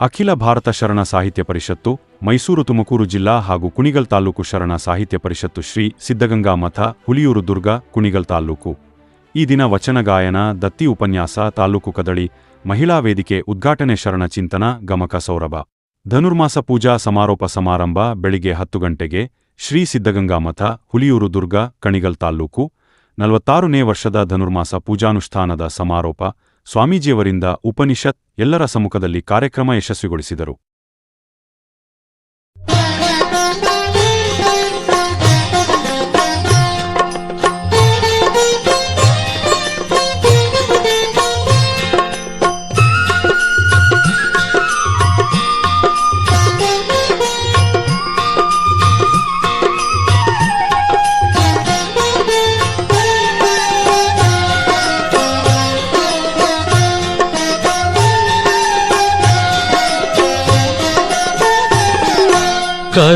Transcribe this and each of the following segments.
ಅಖಿಲ ಭಾರತ ಶರಣ ಸಾಹಿತ್ಯ ಪರಿಷತ್ತು, ಮೈಸೂರು ತುಮಕೂರು ಜಿಲ್ಲಾ ಹಾಗೂ ಕುಣಿಗಲ್ ತಾಲೂಕು ಶರಣ ಸಾಹಿತ್ಯ ಪರಿಷತ್ತು ಶ್ರೀ ಸಿದ್ಧಗಂಗಾ ಮಠ, ಹುಲಿಯೂರು ದುರ್ಗ, ಕುಣಿಗಲ್ ತಾಲೂಕು. ಈ ದಿನ ವಚನ ಗಾಯನ, ದತ್ತಿ ಉಪನ್ಯಾಸ, ತಾಲೂಕು ಕದಳಿ, ಮಹಿಳಾ ವೇದಿಕೆ, ಉದ್ಘಾಟನೆ ಶರಣ ಚಿಂತನ, ಗಮಕ ಸೌರಭ. ಧನುರ್ಮಾಸ ಪೂಜಾ ಸಮಾರೋಪ ಸಮಾರಂಭ ಬೆಳಿಗ್ಗೆ ಹತ್ತು ಗಂಟೆಗೆ ಶ್ರೀ ಸಿದ್ಧಗಂಗಾ ಮಠ, ಹುಲಿಯೂರು ದುರ್ಗ, ಕಣಿಗಲ್ ತಾಲೂಕು. ನಲವತ್ತಾರನೇ ವರ್ಷದ ಧನುರ್ಮಾಸ ಪೂಜಾನುಷ್ಠಾನದ ಸಮಾರೋಪ ಸ್ವಾಮೀಜಿಯವರಿಂದ ಉಪನಿಷತ್ ಎಲ್ಲರ ಸಮ್ಮುಖದಲ್ಲಿ ಕಾರ್ಯಕ್ರಮ ಯಶಸ್ವಿಗೊಳಿಸಿದರು.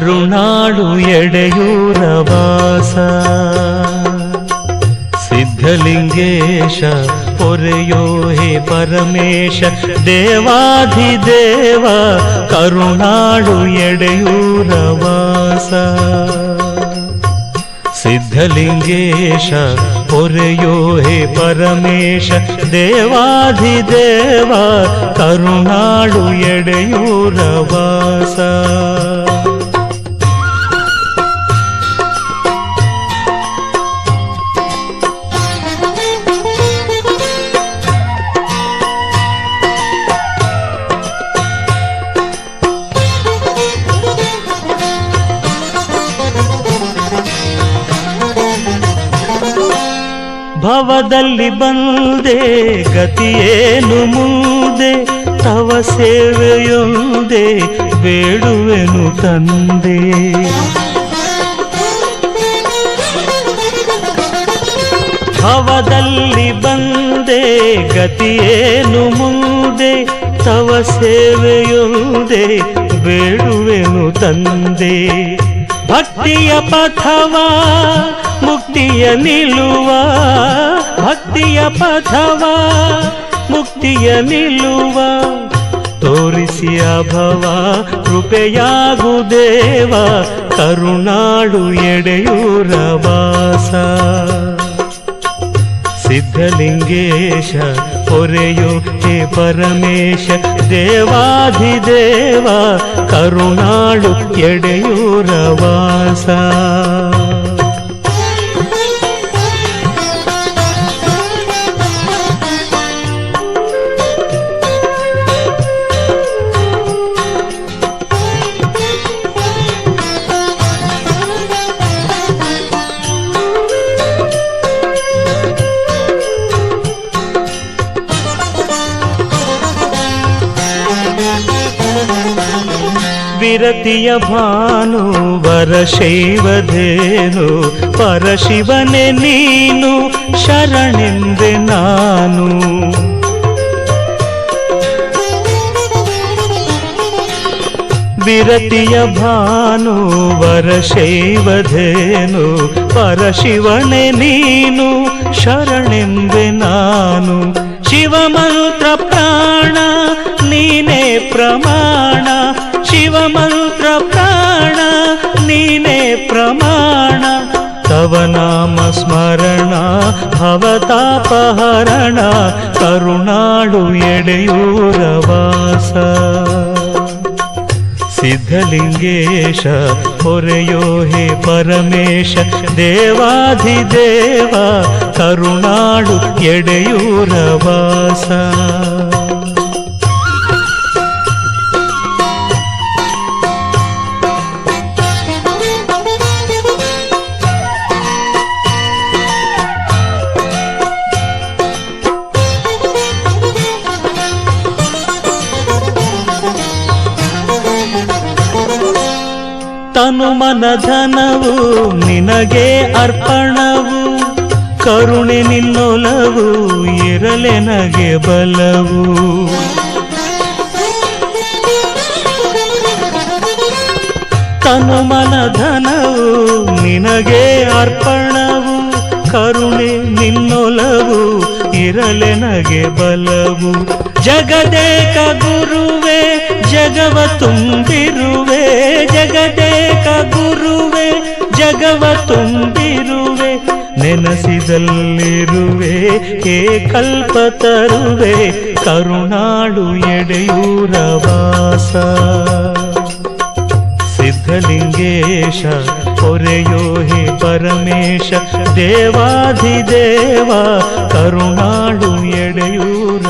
ಕರುಣಾಳು ಎಡೆಯೂರ ವಾಸ. ಸಿದ್ಧಲಿಂಗೇಶ, ಪೊರೆಯೋ ಹೇ ಪರಮೇಶ ದೇವಾಧಿದೇವ ಕರುಣಾಳು ಎಡೆಯೂರ ವಾಸ. ಸಿದ್ಧಲಿಂಗೇಶ, ಪೊರೆಯೋ ಹೇ ಪರಮೇಶ ದೇವಾಧಿದೇವ ಕರುಣಾಳು ಎಡೆಯೂರ ವಾಸ. ಭವದಲ್ಲಿ ಬಂದೆ, ಗತಿಯೇನು ಮುಂದೆ, ತವ ಸೇವೆಯೊಂದೆ ಬೇಡುವೆನು ತಂದೆ. ಭವದಲ್ಲಿ ಬಂದೆ, ಗತಿಯೇನು ಮುಂದೆ, ತವ ಸೇವೆಯೊಂದೆ ಬೇಡುವೆನು ತಂದೆ. ಭಕ್ತಿಯ ಪಥವ ಮುಕ್ತಿಯ ನಿಲ್ಲುವ ಭಕ್ತಿಯ ಪಥವ, ಮುಕ್ತಿಯ ನಿಲ್ಲುವ ತೋರಿಸಿಯ ಭವ ಕೃಪೆಯಾಗುದೇವ ಕರುಣಾಳು ಎಡೆಯೂರ ವಾಸ ಸಿದ್ಧಲಿಂಗೇಶ ಪೊರೆಯೋ ಹೇ ಪರಮೇಶ, ದೇವಾಧಿದೇವ, ಕರುಣಾಳು ಎಡೆಯೂರ ವಾಸ ವಿರತಿಯ ಭಾನು ವರಶೈವಧೇನು ಪರಶಿವನೆ ನೀನು, ಶರಣೆಂದೆ ನಾನು. ವಿರತಿಯ ಭಾನು ವರಶೈವಧೇನು ಪರಶಿವನೆ ನೀನು, ಶರಣೆಂದೆ ನಾನು. ಶಿವಮಂತ್ರ ಪ್ರಾಣ, ನೀನೇ ಪ್ರಮಾಣ ಶಿವಮಂತ್ರ ಪ್ರಾಣ, ನೀನೇ ಪ್ರಮಾಣ. ತವ ನಾಮ ಸ್ಮರಣ ಭವತಾಪಹರಣ ಕರುಣಾಳು ಎಡೆಯೂರ ವಾಸ ಸಿದ್ಧಲಿಂಗೇಶ, ಹೊರೆಯೋ ಹೇ ಪರಮೇಶ, ದೇವಾಧಿದೇವ, ಕರುಣಾಳು ಮನಧನವು ನಿನಗೆ ಅರ್ಪಣವು. ಕರುಣೆ ನಿನ್ನೊಲವು ಇರಲೆನಗೆ ಬಲವು. ತನು ಮನಧನವು ನಿನಗೆ ಅರ್ಪಣವು. ಇರಲೆನಗೆ ಬಲವು. ಜಗದೇಕ ಗುರುವೆ ಜಗವ ತುಂಬಿರುವೆ. ಜಗದೇಕ ಗುರುವೆ ಜಗವ ತುಂಬಿರುವೆ. ನೆನಸಿದಲ್ಲಿರುವೆ, ಹೇ ಕಲ್ಪ ತರುವೆ. ಕರುಣಾಳು ಎಡೆಯೂರ ವಾಸ ಸಿದ್ಧಲಿಂಗೇಶ ಹೊರೆಯೋ ಹೇ ಪರಮೇಶ ದೇವಾಧಿದೇವ ಕರುಣಾಳು ಎಡೆಯೂರ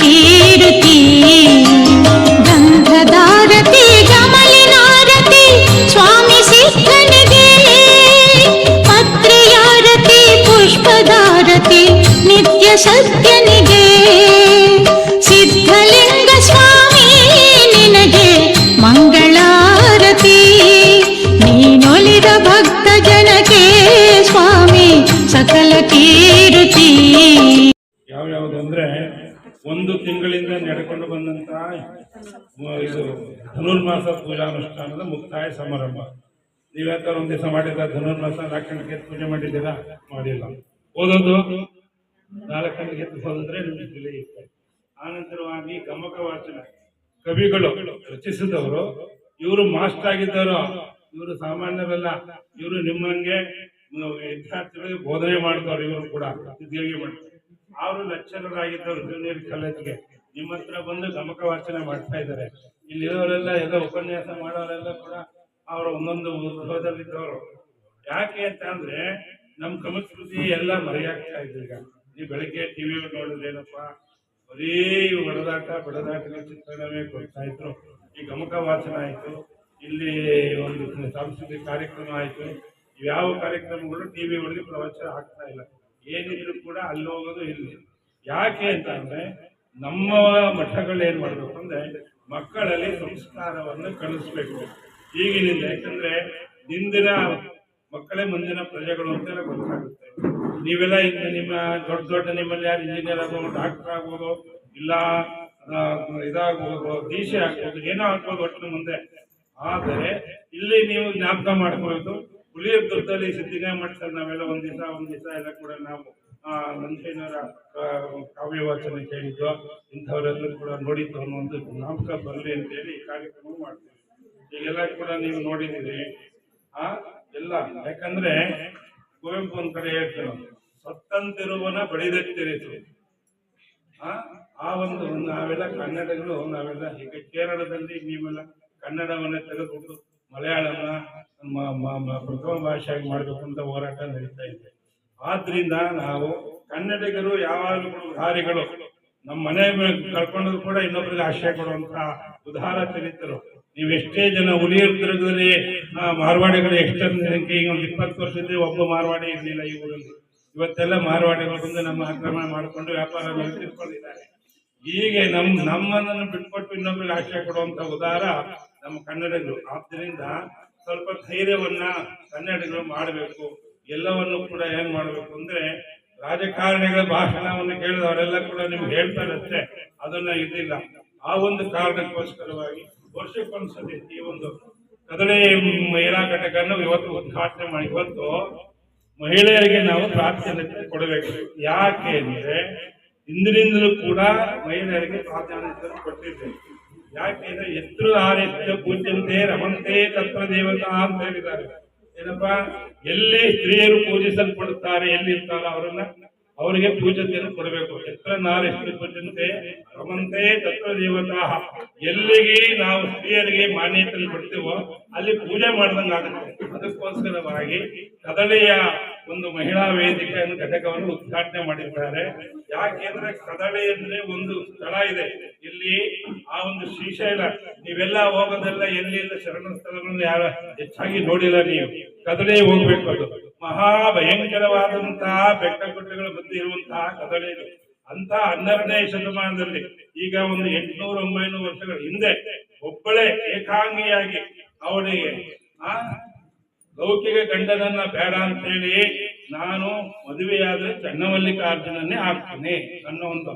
ಕೀರುತಿ ಗಂಧದಾರತಿ, ಗಮಲಿನಾರತಿ, ಸ್ವಾಮಿ ಸಿದ್ಧನಿಗೆ. ಪತ್ರಿಯಾರತಿ, ಪುಷ್ಪದಾರತಿ, ನಿತ್ಯ ಸತ್ಯನಿಗೆ. ಸಿದ್ಧಲಿಂಗ ಸ್ವಾಮಿ ನಿನಗೆ ಮಂಗಳಾರತಿ. ನೀನೊಲಿದ ಭಕ್ತ ಜನಕ್ಕೆ ಸ್ವಾಮಿ, ಸಕಲ ಕೀರುತಿ ಯಾವ್ಯಾವುದು ಅಂದ್ರೆ ಒಂದು ತಿಂಗಳಿಂದ ನಡ್ಕೊಂಡು ಬಂದಂತಹ ಇದು ಧನುರ್ಮಾಸ ಪೂಜಾನುಷ್ಠಾನದ ಮುಕ್ತಾಯ ಸಮಾರಂಭ. ನೀವ್ಯಾತಾರ ಒಂದ್ ದಿವಸ ಮಾಡಿದ್ದ ಧನುರ್ಮಾಸ ನಾಲ್ಕು ಪೂಜೆ ಮಾಡಿದ್ದೀರಾ? ಮಾಡಿಲ್ಲ. ಓದೋದು? ನಾಲ್ಕು ಎದ್ದು ನಿಮಗೆ ತಿಳಿಯುತ್ತೆ ಆನಂತರವಾಗಿ ಗಮಕ ವಾಚನ. ಕವಿಗಳು, ರಚಿಸಿದವರು, ಇವರು ಮಾಸ್ಟರ್ ಆಗಿದ್ದವರು, ಇವರು ಸಾಮಾನ್ಯರಲ್ಲ, ಇವರು ನಿಮ್ಮಂಗೆ ವಿದ್ಯಾರ್ಥಿಗಳಿಗೆ ಬೋಧನೆ ಮಾಡ್ತಾರೆ ಇವರು ಕೂಡ ಮಾಡ್ತಾರೆ ಅವರು ಲೆಕ್ಚರರ್ ಆಗಿದ್ದವರು ಜೂನಿಯರ್ ಕಾಲೇಜ್ಗೆ ನಿಮ್ಮ ಹತ್ರ ಬಂದು ಗಮಕ ವಾಚನ ಮಾಡ್ತಾ ಇದ್ದಾರೆ. ಇಲ್ಲಿರೋರೆಲ್ಲ ಎಲ್ಲ ಉಪನ್ಯಾಸ ಮಾಡೋರೆಲ್ಲ ಕೂಡ ಅವರ ಒಂದೊಂದು ಉದ್ಭವದಲ್ಲಿದ್ದವರು. ಯಾಕೆ ಅಂತ ಅಂದ್ರೆ ನಮ್ಮ ಸಂಸ್ಕೃತಿ ಎಲ್ಲ ಮರೆಯಾಗ್ತಾ ಇದೆ ಈಗ. ನೀವು ಬೆಳಗ್ಗೆ ಟಿವಿ ನೋಡಿದ್ರೆ ಏನಪ್ಪ ಬರೀ ಹೊಡೆದಾಟ ಬಡದಾಟನ ಚಿತ್ರಣವೇ ಕೊಡ್ತಾ ಇದ್ರು. ಈ ಗಮಕ ವಾಚನ ಆಯಿತು. ಇಲ್ಲಿ ಒಂದು ಸಾಂಸ್ಕೃತಿಕ ಕಾರ್ಯಕ್ರಮ ಆಯ್ತು. ಯಾವ ಕಾರ್ಯಕ್ರಮಗಳು ಟಿವಿ ಒಳಗೆ ಪ್ರವಚನ ಆಗ್ತಾ ಇಲ್ಲ. ಏನಿದ್ರು ಕೂಡ ಅಲ್ಲಿ ಹೋಗೋದು ಇಲ್ಲ ಯಾಕೆ ಅಂತ ಅಂದ್ರೆ ನಮ್ಮ ಮಠಗಳೇನ್ ಮಾಡ್ಬೇಕು ಅಂದ್ರೆ ಮಕ್ಕಳಲ್ಲಿ ಸಂಸ್ಕಾರವನ್ನು ಕಲಿಸ್ಬೇಕು. ಈಗಿನಿಂದ ಯಾಕಂದ್ರೆ ಇಂದಿನ ಮಕ್ಕಳೇ ಮುಂದಿನ ಪ್ರಜೆಗಳು ಅಂತ ಗೊತ್ತಾಗುತ್ತೆ. ನೀವೆಲ್ಲ ಇಂದ ನಿಮ್ಮ ದೊಡ್ಡ ದೊಡ್ಡ ನಿಮ್ಮಲ್ಲಿ ಯಾರು ಇಂಜಿನಿಯರ್ ಆಗ್ಬೋದು ಡಾಕ್ಟರ್ ಆಗ್ಬೋದು, ಇಲ್ಲ ಇದಾಗ್ಬೋದು ಸಿ ಆಗ್ಬೋದು, ಏನೋ ಆಗ್ಬೋದು ಒಟ್ಟಿನ ಮುಂದೆ. ಆದರೆ ಇಲ್ಲಿ ನೀವು ಜ್ಞಾಪಕ ಮಾಡ್ಕೋಬೇಕು ಹುಲಿಯ ದುರ್ಗದಲ್ಲಿ ಸಿದ್ಧಿಗಾಯ ಮಾಡ್ತಾರೆ ನಾವೆಲ್ಲ ಒಂದು ದಿವಸ ಒಂದು ದಿವಸ ಎಲ್ಲ ಕೂಡ ನಾವು ನಂಜೇನರ ಕಾವ್ಯ ವಾಚನ ಕೇಳಿದ್ದು, ಇಂಥವರೆಲ್ಲರೂ ಕೂಡ ನೋಡಿದ್ದು ಅನ್ನೋ ಒಂದು ಜ್ಞಾಪಕ ಬರಲಿ ಅಂತ ಹೇಳಿ ಈ ಕಾರ್ಯಕ್ರಮ ಮಾಡ್ತೀವಿ. ಈಗೆಲ್ಲ ಕೂಡ ನೀವು ನೋಡಿದ್ದೀರಿ, ಆ, ಎಲ್ಲ, ಯಾಕಂದ್ರೆ ಕುವೆಂಪು ಒಂದ್ ಕಡೆ ಹೇಳ್ತಾರೆ ಸತ್ತಂತಿರುವನ ಬಡಿದೆತ್ತಿರಿಸು ಆ ಆ ಒಂದು, ನಾವೆಲ್ಲ ಕನ್ನಡಗಳು, ನಾವೆಲ್ಲ ಈಗ ಕೇರಳದಲ್ಲಿ ನೀವೆಲ್ಲ ಕನ್ನಡವನ್ನ ತೆಗೆದುಬಿಟ್ಟು ಮಲಯಾಳಂನ ಪ್ರಥಮ ಭಾಷೆಯಾಗಿ ಮಾಡಬೇಕು ಅಂತ ಹೋರಾಟ ನಡೀತಾ ಇದೆ. ಆದ್ರಿಂದ ನಾವು ಕನ್ನಡಿಗರು ಯಾವಾಗಲೂ ಉದಾರಿಗಳು. ನಮ್ಮ ಮನೆ ಕಳ್ಕೊಂಡ್ರು ಕೂಡ ಇನ್ನೊಬ್ಬರಿಗೆ ಆಶ್ರಯ ಕೊಡುವಂತ ಉದಾರ ನೀವು ಎಷ್ಟೇ ಜನ ಉಳಿಯುದ್ರದಲ್ಲಿ ಮಾರ್ವಾಡಿಗಳು ಎಷ್ಟೊಂದು ಈಗ ಒಂದು ಇಪ್ಪತ್ತು ವರ್ಷದಿಂದ ಒಬ್ಬ ಮಾರ್ವಾಡಿ ಇರಲಿಲ್ಲ ಈ ಊರಲ್ಲಿ. ಇವತ್ತೆಲ್ಲ ಮಾರ್ವಾಡಿಗಳು ಬಂದು ನಮ್ಮ ಆಕ್ರಮಣ ಮಾಡಿಕೊಂಡು ವ್ಯಾಪಾರ ತಿಳ್ಕೊಂಡಿದ್ದಾರೆ ಹೀಗೆ ನಮ್ ನಮ್ಮನ್ನು ಬಿಟ್ಕೊಟ್ಟು ಇನ್ನೊಬ್ಬರಿಗೆ ಆಶ್ರಯ ಕೊಡುವಂತ ಉದಾರ ನಮ್ಮ ಕನ್ನಡಿಗರು. ಆದ್ದರಿಂದ ಸ್ವಲ್ಪ ಧೈರ್ಯವನ್ನ ಕನ್ನಡಿಗರು ಮಾಡಬೇಕು. ಎಲ್ಲವನ್ನು ಕೂಡ ಏನ್ ಮಾಡಬೇಕು ಅಂದ್ರೆ ರಾಜಕಾರಣಿಗಳ ಭಾಷಣವನ್ನು ಕೇಳಿದ ಅವರೆಲ್ಲ ಕೂಡ ನಿಮ್ಗೆ ಹೇಳ್ತಾರೆ ಅಷ್ಟೇ ಅದನ್ನ ಇದಿಲ್ಲ. ಆ ಒಂದು ಕಾರಣಕ್ಕೋಸ್ಕರವಾಗಿ ವರ್ಷಕ್ಕೊಂದ್ಸತಿ ಈ ಒಂದು ಕದಳೆ ಮಹಿಳಾ ಘಟಕವನ್ನು ಇವತ್ತು ಉದ್ಘಾಟನೆ ಮಾಡಿ. ಇವತ್ತು ಮಹಿಳೆಯರಿಗೆ ನಾವು ಪ್ರಾಧಾನ್ಯತೆ ಕೊಡಬೇಕು. ಯಾಕೆ ಅಂದ್ರೆ ಇಂದಿನಿಂದಲೂ ಕೂಡ ಮಹಿಳೆಯರಿಗೆ ಪ್ರಾಧಾನ್ಯತೆ ಕೊಟ್ಟಿದ್ದೇವೆ. ಯಾಕೆ ಅಂದ್ರೆ ಎತ್ರು ಆರಿತ್ಯ ಪೂಜ್ಯಂತೆ ರಮಂತೆ ತತ್ವ ದೇವತಾ ಅಂತ ಹೇಳಿದ್ದಾರೆ. ಏನಪ್ಪ? ಎಲ್ಲಿ ಸ್ತ್ರೀಯರು ಪೂಜಿಸಲ್ಪಡುತ್ತಾರೆ, ಎಲ್ಲಿರ್ತಾರೋ ಅವರನ್ನ ಅವರಿಗೆ ಪೂಜತೆಯನ್ನು ಕೊಡಬೇಕು. ಎತ್ರ ನಾರೆಷ್ಟು ಪೂಜಂತೆ ರಮಂತೆ ತತ್ವ ದೇವತಾ ಎಲ್ಲಿಗೆ ನಾವು ಸ್ತ್ರೀಯರಿಗೆ ಮಾನ್ಯತೆಯನ್ನು ಕೊಡ್ತೀವೋ ಅಲ್ಲಿ ಪೂಜೆ ಮಾಡಿದಂಗಾಗುತ್ತೆ. ಅದಕ್ಕೋಸ್ಕರವಾಗಿ ಕದಳೆಯ ಒಂದು ಮಹಿಳಾ ವೇದಿಕೆಯನ್ನು ಘಟಕವನ್ನು ಉದ್ಘಾಟನೆ ಮಾಡಿದ್ದಾರೆ. ಯಾಕೆಂದ್ರೆ ಕದಳೆ ಅಂದ್ರೆ ಒಂದು ಸ್ಥಳ ಇದೆ. ಇಲ್ಲಿ ಆ ಒಂದು ಶ್ರೀಶೈಲ, ನೀವೆಲ್ಲ ಹೋಗೋದೆಲ್ಲ ಎಲ್ಲಿ ಶರಣ ಸ್ಥಳಗಳನ್ನು ಯಾರ ಹೆಚ್ಚಾಗಿ ನೋಡಿಲ್ಲ ನೀವು. ಕದಳೆ ಹೋಗ್ಬೇಕು ಅದು. ಮಹಾ ಭಯಂಕರವಾದಂತಹ ಬೆಟ್ಟ ಗುಡ್ಡಗಳ ಮಧ್ಯೆ ಇರುವಂತಹ ಕದಳೆ ಇದು. ಅಂತ ಹನ್ನೆರಡನೇ ಶತಮಾನದಲ್ಲಿ ಈಗ ಒಂದು ಎಂಟುನೂರ ಒಂಬೈನೂರು ವರ್ಷಗಳ ಹಿಂದೆ ಒಬ್ಬಳೇ ಏಕಾಂಗಿಯಾಗಿ ಅವಳಿಗೆ ಆ ಲೌಕಿಕ ಗಂಡನನ್ನ ಬೇಡ ಅಂತೇಳಿ ನಾನು ಮದುವೆಯಾದ್ರೆ ಚನ್ನಮಲ್ಲಿಕಾರ್ಜುನನ್ನೇ ಆಗ್ತೀನಿ ಅನ್ನೋ ಒಂದು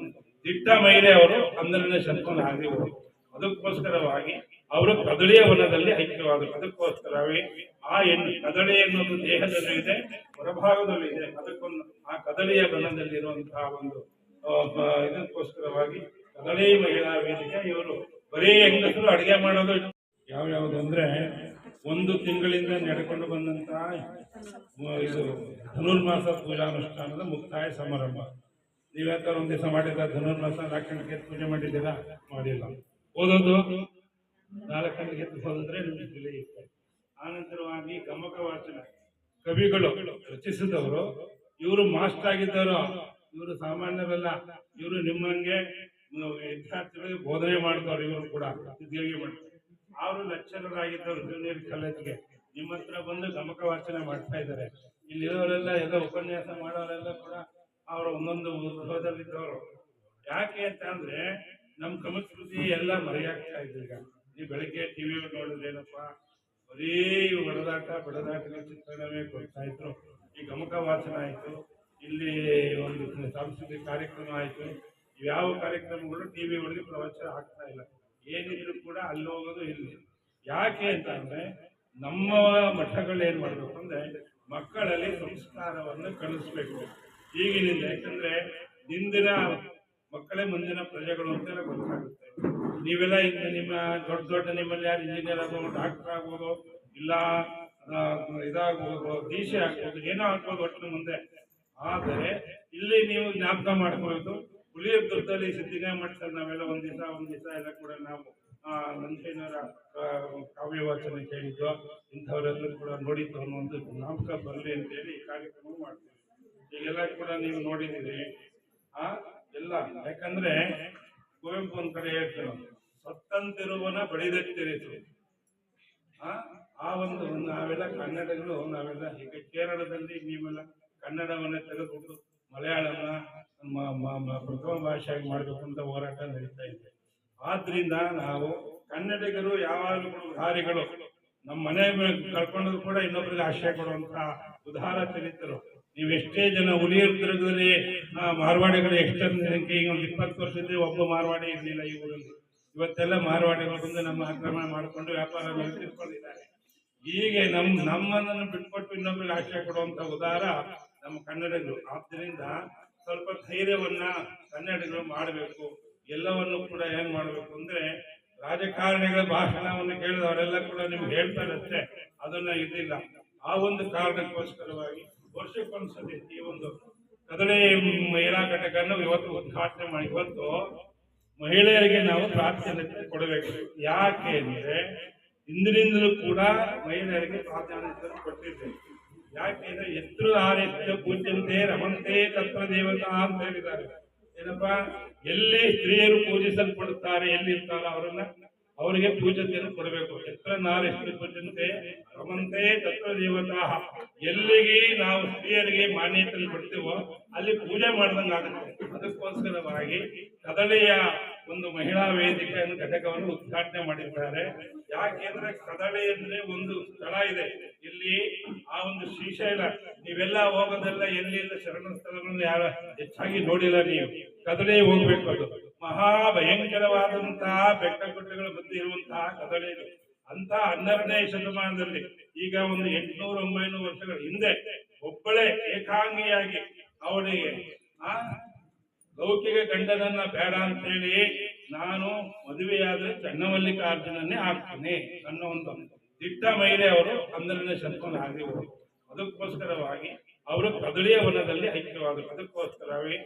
ದಿಟ್ಟ ಮಹಿಳೆ ಅವರು ಹನ್ನೆರಡನೇ ಶತಮಾನ ಆಗಿ ಹೋದ್ರು. ಅದಕ್ಕೋಸ್ಕರವಾಗಿ ಅವರು ಕದಳಿಯ ವನದಲ್ಲಿ ಐಕ್ಯವಾದರು ಅದಕ್ಕೋಸ್ಕರವೇ ಆ ಹೆಣ್ಣು ಕದಳಿ ಎನ್ನುವುದು ದೇಹದಲ್ಲೂ ಇದೆ, ಹೊರಭಾಗದಲ್ಲೂ ಇದೆ ಅದಕ್ಕೊಂದು ಆ ಕದಳಿಯ ಬನದಲ್ಲಿರುವಂತಹ ಒಂದು ಇದಕ್ಕೋಸ್ಕರವಾಗಿ ಕದಳಿ ಮಹಿಳಾ ವೇದಿಕೆ ಇವರು ಬರೀ ಹೆಂಗಸರು ಅಡುಗೆ ಮಾಡೋದು ಯಾವ್ಯಾವುದು ಅಂದ್ರೆ ಒಂದು ತಿಂಗಳಿಂದ ನಡೆಕೊಂಡು ಬಂದಂತಹ ಇದು ಧನುರ್ಮಾಸ ಪೂಜಾನುಷ್ಠಾನದ ಮುಕ್ತಾಯ ಸಮಾರಂಭ. ನೀವ್ಯಾಕಾರ ಒಂದು ದಿವಸ ಮಾಡಿದ ಧನುರ್ಮಾಸ ನಾಲ್ಕು ಗಂಟೆಗೆ ಪೂಜೆ ಮಾಡಿದ್ದೀರಾ? ಮಾಡಿಲ್ಲ. ಓದೋದು? ನಾಲ್ಕು ಗಂಟೆಗೆ ಎದ್ದು ನಿಮಗೆ ತಿಳಿಯುತ್ತೆ ಆನಂತರವಾಗಿ ಗಮಕ ವಾಚನ. ಕವಿಗಳು ರಚಿಸಿದವರು, ಇವರು ಮಾಸ್ಟರ್ ಆಗಿದ್ದವರು ಇವರು ಸಾಮಾನ್ಯರಲ್ಲ. ಇವರು ನಿಮ್ಮಂಗೆ ವಿದ್ಯಾರ್ಥಿಗಳಿಗೆ ಬೋಧನೆ ಮಾಡ್ತಾರೆ ಇವರು ಕೂಡ ವಿದ್ಯಾರ್ಥಿ ಮಾಡ್ತಾರೆ. ಅವರು ಲೆಕ್ಚರರ್ ಜೂನಿಯರ್ ಕಾಲೇಜ್ಗೆ ನಿಮ್ಮ ಹತ್ರ ಬಂದು ಗಮಕ ವಾಚನ ಮಾಡ್ತಾ ಇದ್ದಾರೆ. ಇಲ್ಲಿರೋರೆಲ್ಲ ಎಲ್ಲ ಉಪನ್ಯಾಸ ಮಾಡೋರೆಲ್ಲ ಕೂಡ ಅವರು ಒಂದೊಂದು ಉದ್ಭವದಲ್ಲಿದ್ದವರು ಯಾಕೆ ಅಂತ ಅಂದ್ರೆ ನಮ್ಮ ಸಂಸ್ಕೃತಿ ಎಲ್ಲ ಮರೆಯಾಗ್ತಾ ಇದೆ ಈಗ. ನೀವು ಬೆಳಗ್ಗೆ ಟಿವಿ ನೋಡಿದ್ರೆ ಏನಪ್ಪ, ಬರೀ ಹೊಡೆದಾಟ ಬಡದಾಟದ ಚಿತ್ರಣವೇ ಕೊಡ್ತಾ ಇದ್ರು. ಈ ಗಮಕ ವಾಚನ ಆಯಿತು, ಇಲ್ಲಿ ಒಂದು ಸಾಂಸ್ಕೃತಿಕ ಕಾರ್ಯಕ್ರಮ ಆಯ್ತು. ಯಾವ ಕಾರ್ಯಕ್ರಮಗಳು ಟಿವಿ ಒಳಗೆ ಪ್ರವಚನ ಆಗ್ತಾ ಇಲ್ಲ. ಏನಿದ್ರು ಕೂಡ ಅಲ್ಲಿ ಹೋಗೋದು ಇಲ್ಲಿ. ಯಾಕೆ ಅಂತ ಅಂದ್ರೆ ನಮ್ಮ ಮಠಗಳು ಮಾಡಬೇಕು ಅಂದ್ರೆ ಮಕ್ಕಳಲ್ಲಿ ಸಂಸ್ಕಾರವನ್ನು ಕಲಿಸ್ಬೇಕು. ಈಗಿನಿಂದ ಯಾಕಂದ್ರೆ ಹಿಂದಿನ ಮಕ್ಕಳೇ ಮುಂದಿನ ಪ್ರಜೆಗಳು ಅಂತ ಗೊತ್ತಾಗುತ್ತೆ. ನೀವೆಲ್ಲ ಈಗ ನಿಮ್ಮ ದೊಡ್ಡ ದೊಡ್ಡ ನಿಮ್ಮಲ್ಲಿ ಯಾರು ಇಂಜಿನಿಯರ್ ಆಗ್ಬೋದು ಡಾಕ್ಟರ್ ಆಗ್ಬೋದು, ಇಲ್ಲ ಇದಾಗ್ಬೋದು ಡಿ ಸಿ ಆಗ್ಬೋದು, ಏನೋ ಆಗ್ಬೋದು ಒಟ್ಟಿನ ಮುಂದೆ. ಆದರೆ ಇಲ್ಲಿ ನೀವು ಜ್ಞಾಪಕ ಮಾಡ್ಕೊಳ್ತು ಹುಲಿಯ ದುರ್ಗದಲ್ಲಿ ಸಿದ್ಧಿಗೆ ಮಾಡ್ತಾರೆ ನಾವೆಲ್ಲ ಒಂದ್ ದಿವಸ ಒಂದ್ ದಿವಸ ಎಲ್ಲ ಕೂಡ ನಾವು ಆ, ಕಾವ್ಯ ವಾಚನ ಕೇಳಿದ್ದು ಇಂಥವರೆಲ್ಲರೂ ಕೂಡ ನೋಡಿದ್ದು ಅನ್ನೋ ಒಂದು ಜ್ಞಾಪಕ ಬರಲಿ ಅಂತೇಳಿ ಈ ಕಾರ್ಯಕ್ರಮ ಮಾಡ್ತೀವಿ. ಈಗೆಲ್ಲ ಕೂಡ ನೀವು ನೋಡಿದ್ದೀರಿ. ಆ ಎಲ್ಲ ಯಾಕಂದ್ರೆ ಕುವೆಂಪು ಒಂದ್ ಕಡೆ ಹೇಳ್ತಾರೆ ಸತ್ತಂತಿರುವನ ಬಡಿದೆತ್ತಿರಿಸು ಆ ಆ ಒಂದು ನಾವೆಲ್ಲ ಕನ್ನಡಗಳು ನಾವೆಲ್ಲ ಈಗ ಕೇರಳದಲ್ಲಿ ನೀವೆಲ್ಲ ಕನ್ನಡವನ್ನೇ ತೆಗೆದುಬಿಟ್ಟು ಮಲಯಾಳಂನ ಪ್ರಥಮ ಭಾಷೆಯಾಗಿ ಮಾಡಬೇಕು ಅಂತ ಹೋರಾಟ ನಡೀತಾ ಇದೆ. ಆದ್ರಿಂದ ನಾವು ಕನ್ನಡಿಗರು ಯಾವಾಗಲೂ ಕೂಡ ಉದಾರಿಗಳು. ನಮ್ಮ ಮನೆ ಕಳ್ಕೊಂಡ್ರು ಕೂಡ ಇನ್ನೊಬ್ಬರಿಗೆ ಆಶ್ರಯ ಕೊಡುವಂತ ಉದಾರ ಚರಿತರು. ನೀವು ಎಷ್ಟೇ ಜನ ಆ, ಮಾರ್ವಾಡಿಗಳು ಎಷ್ಟೊಂದು ಈಗ ಒಂದು ಇಪ್ಪತ್ತು ವರ್ಷದಿಂದ ಒಬ್ಬ ಮಾರ್ವಾಡಿ ಇರಲಿಲ್ಲ ಈ ಊರಲ್ಲಿ. ಇವತ್ತೆಲ್ಲ ಮಾರ್ವಾಡಿಗಳು ಬಂದು ನಮ್ಮ ಆಕ್ರಮಣ ಮಾಡಿಕೊಂಡು ವ್ಯಾಪಾರ ತಿಳ್ಕೊಂಡಿದ್ದಾರೆ ಹೀಗೆ ನಮ್ಮ ನಮ್ಮನ್ನು ಬಿಟ್ಕೊಟ್ಟು ಇನ್ನೊಬ್ಬರಿಗೆ ಆಶ್ರಯ ಕೊಡುವಂತ ಉದಾರ ನಮ್ಮ ಕನ್ನಡಿಗರು. ಆದ್ದರಿಂದ ಸ್ವಲ್ಪ ಧೈರ್ಯವನ್ನ ಕನ್ನಡಿಗರು ಮಾಡಬೇಕು. ಎಲ್ಲವನ್ನು ಕೂಡ ಏನ್ ಮಾಡಬೇಕು ಅಂದ್ರೆ ರಾಜಕಾರಣಿಗಳ ಭಾಷಣವನ್ನು ಕೇಳಿದವರೆಲ್ಲ ಕೂಡ ನಿಮ್ಗೆ ಹೇಳ್ತಾರೆ ಅಷ್ಟೇ. ಅದನ್ನ ಇದಿಲ್ಲ. ಆ ಒಂದು ಕಾರಣಕ್ಕೋಸ್ಕರವಾಗಿ ವರ್ಷಕ್ಕೊಂದ್ಸತಿ ಈ ಒಂದು ಕದಳೆ ಮಹಿಳಾ ಘಟಕವನ್ನು ಇವತ್ತು ಉದ್ಘಾಟನೆ ಮಾಡಿ. ಇವತ್ತು ಮಹಿಳೆಯರಿಗೆ ನಾವು ಪ್ರಾಧಾನ್ಯತೆ ಕೊಡಬೇಕು. ಯಾಕೆ ಅಂದ್ರೆ ಇಂದಿನಿಂದಲೂ ಕೂಡ ಮಹಿಳೆಯರಿಗೆ ಪ್ರಾಧಾನ್ಯತೆ ಕೊಟ್ಟಿದ್ದೇವೆ. ಯಾಕೆಂದ್ರೆ ಎತ್ರು ಆರೆತ್ಯ ಪೂಜ್ಯಂತೆ ರಮಂತೆ ತತ್ರ ದೇವತಾ ಅಂತ ಹೇಳಿದ್ದಾರೆ. ಏನಪ್ಪಾ? ಎಲ್ಲಿ ಸ್ತ್ರೀಯರು ಪೂಜಿಸಲ್ಪಡುತ್ತಾರೆ, ಎಲ್ಲಿರ್ತಾರೋ ಅವರನ್ನ? ಅವರಿಗೆ ಪೂಜತೆಯನ್ನು ಕೊಡಬೇಕು. ಎತ್ರ ನಾರೆಷ್ಟು ಪೂಜಂತೆ? ರಮಂತೆ ತತ್ವ ದೇವತಾ. ಎಲ್ಲಿಗೆ ನಾವು ಸ್ತ್ರೀಯರಿಗೆ ಮಾನ್ಯತೆಯನ್ನು ಕೊಡ್ತೀವೋ ಅಲ್ಲಿ ಪೂಜೆ ಮಾಡ್ದಂಗೆ ಆಗುತ್ತೆ. ಅದಕ್ಕೋಸ್ಕರವಾಗಿ ಕದಳೆಯ ಒಂದು ಮಹಿಳಾ ವೇದಿಕೆಯನ್ನು ಘಟಕವನ್ನು ಉದ್ಘಾಟನೆ ಮಾಡಿದ್ದಾರೆ. ಯಾಕೆಂದ್ರೆ ಕದಳೆ ಅಂದ್ರೆ ಒಂದು ಸ್ಥಳ ಇದೆ. ಇಲ್ಲಿ ಆ ಒಂದು ಶ್ರೀಶೈಲ, ನೀವೆಲ್ಲ ಹೋಗೋದೆಲ್ಲ ಎಲ್ಲಿ ಎಲ್ಲ ಶರಣ ಸ್ಥಳಗಳನ್ನು ಯಾರ ಹೆಚ್ಚಾಗಿ ನೋಡಿಲ್ಲ ನೀವು. ಕದಳೆ ಹೋಗ್ಬೇಕು ಅದು. ಮಹಾ ಭಯಂಕರವಾದಂತಹ ಬೆಟ್ಟ ಇರುವಂತಹ ಕದಳೆ ಇದು ಅಂತ ಹನ್ನೆರಡನೇ ಶತಮಾನದಲ್ಲಿ ಈಗ ಒಂದು ಎಂಟುನೂರ ಒಂಬೈನೂರು ವರ್ಷಗಳ ಹಿಂದೆ ಒಬ್ಬಳೇ ಏಕಾಂಗಿಯಾಗಿ ಅವನಿಗೆ ಆ, ಲೌಕಿಕ ಗಂಡನನ್ನ ಬೇಡ ಅಂತ ಹೇಳಿ ನಾನು ಮದುವೆಯಾದ್ರೆ ಚನ್ನಮಲ್ಲಿಕಾರ್ಜುನನ್ನೇ ಆಗ್ತೀನಿ ಅನ್ನೋ ಒಂದು ದಿಟ್ಟ ಮಹಿಳೆ ಅವರು ಹನ್ನೆರಡನೇ ಶತಮಾನ ಆಗಿರ್ಬೋದು ಅದಕ್ಕೋಸ್ಕರವಾಗಿ ಅವರು ಕದಳಿಯ ವನದಲ್ಲಿ ಐಕ್ಯವಾದರು. ಅದಕ್ಕೋಸ್ಕರವೇ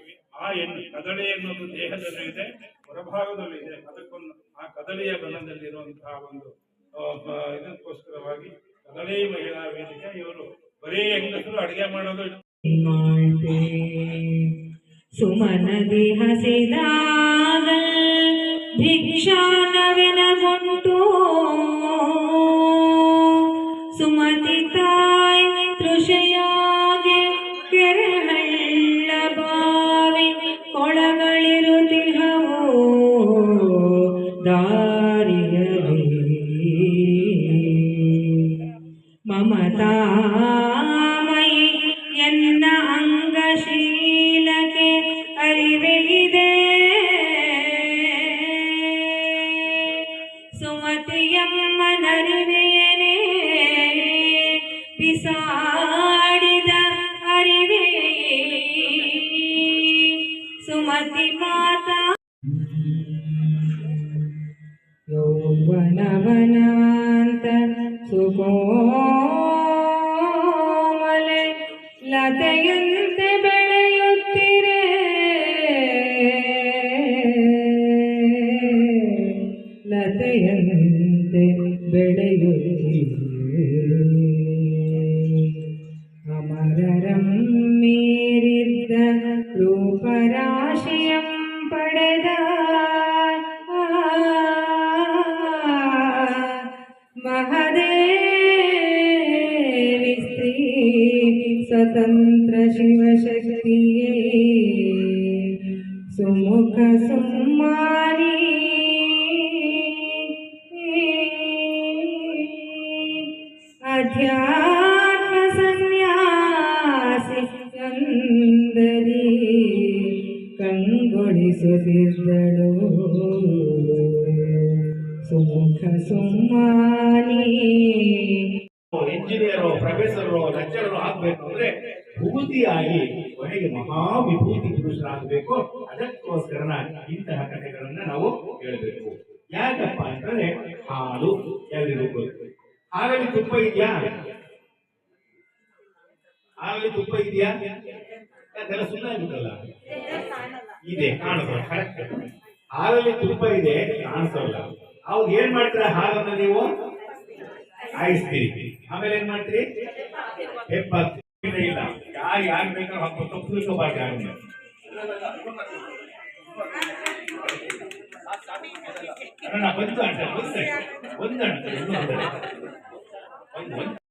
ಆ ಎಣ್ಣೆ ಕದಳಿ ಎನ್ನುವುದು ದೇಹದಲ್ಲೂ ಇದೆ ಹೊರಭಾಗದಲ್ಲೂ ಇದೆ ಅದಕ್ಕೊಂದು ಆ ಕದಳಿಯ ಬಣ್ಣದಲ್ಲಿರುವಂತಹ ಒಂದು ಇದಕ್ಕೋಸ್ಕರವಾಗಿ ಕದಳಿ ಮಹಿಳಾ ವೇದಿಕೆ, ಇವರು ಬರೀ ಹೆಂಗಸರು ಅಡಿಗೆ ಮಾಡೋದು ಸುಮನ ದೇಹ ಸೇದಾಗಲ್ ಭಿಕ್ಷಾನವೆನಗುಂಟು ಸುಮ್ಮಾನಿ. ಇಂಜಿನಿಯರು ಪ್ರೊಫೆಸರು ಲೆಕ್ಚರರು ಆಗ್ಬೇಕು ಅಂದ್ರೆ ಭೂತಿಯಾಗಿ ಕೊನೆಗೆ ಮಹಾವಿಭೂತಿ ಪುರುಷರಾಗಬೇಕು. ಅದಕ್ಕೋಸ್ಕರ ಇಂತಹ ಕಥೆಗಳನ್ನ ನಾವು ಹೇಳಬೇಕು. ಯಾಕಪ್ಪ ಅಂತಂದ್ರೆ ಹಾಲು ಎಲ್ರಿಗೂ ಗೊತ್ತು ಹಾಲಲ್ಲಿ ತುಪ್ಪ ಇದೆಯಾ? ಹಾಗಾಗಿ ತುಪ್ಪ ಇದೆಯಾ? ಅದೆಲ್ಲ ಸುಳ್ಳಾಗುತ್ತಲ್ಲ ಇದೆ ಕಾಣಿಸಲ್ಲ ಕರೆಕ್ಟ್ ಹಾಲಲ್ಲಿ ತುಪ್ಪ ಇದೆ ಕಾಣಿಸಲ್ಲ. ಅವಾಗ ಏನ್ ಮಾಡ್ತೀರ? ಹಾಲನ್ನ ನೀವು ಆಯಿಸ್ತೀರಿ ಆಮೇಲೆ ಏನ್ ಮಾಡ್ತೀರಿ? ಹೆಪ್ಪ ಇಲ್ಲ ಯಾರು ಯಾರು ಬೇಕಾದ್ರೂ ಹಾಕೋ ತಪ್ಪು ತಿಳ್ಕೊಬಾರ್ದು ಯಾರನ್ನ ಅಣ್ಣ ಒಂದು ಅಂಟ ಒಂದು ಒಂದು ಅಂಟ ಒಂದು ಒಂದು.